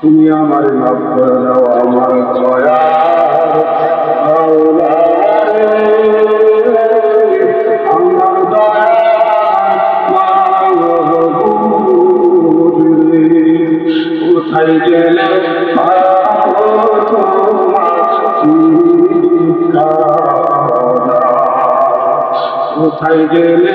তুমি আমার মাফ করে দাও আমার দয়া। কোথায় গেলে? কোথায় গেলে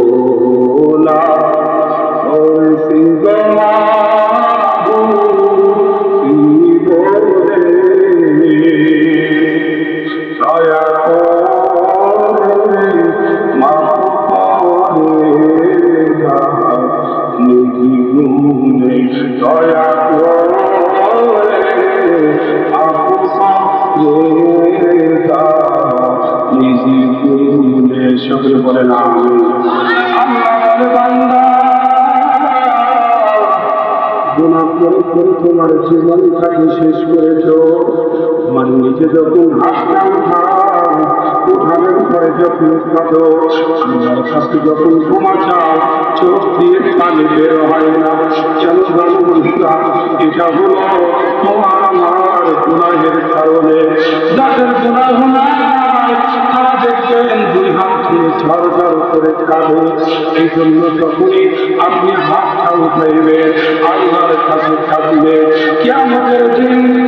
সকলে বলে না আল্লাহর বান্দা গুণা করে করে তোমার জীবনটাকে শেষ করেছ। তোমার নিজে যখন হাসতে উঠাও উঠানোর পরে যখন কাঁদো আল্লাহর কাছে যখন ক্ষমা চাও, চোখ দিয়ে পানি বের হয় না। কেন জানো বন্ধুরা, এটা হলো গুণাহের কারণে। যাদের নাই, তারা দেখবেন দুই হাত দিয়ে ঝড় করে কাঁদে। এই জন্য যখনই আপনি হাতটা উঠাইবেন, আল্লাহর কাছে কাঁদবে কেমন দিন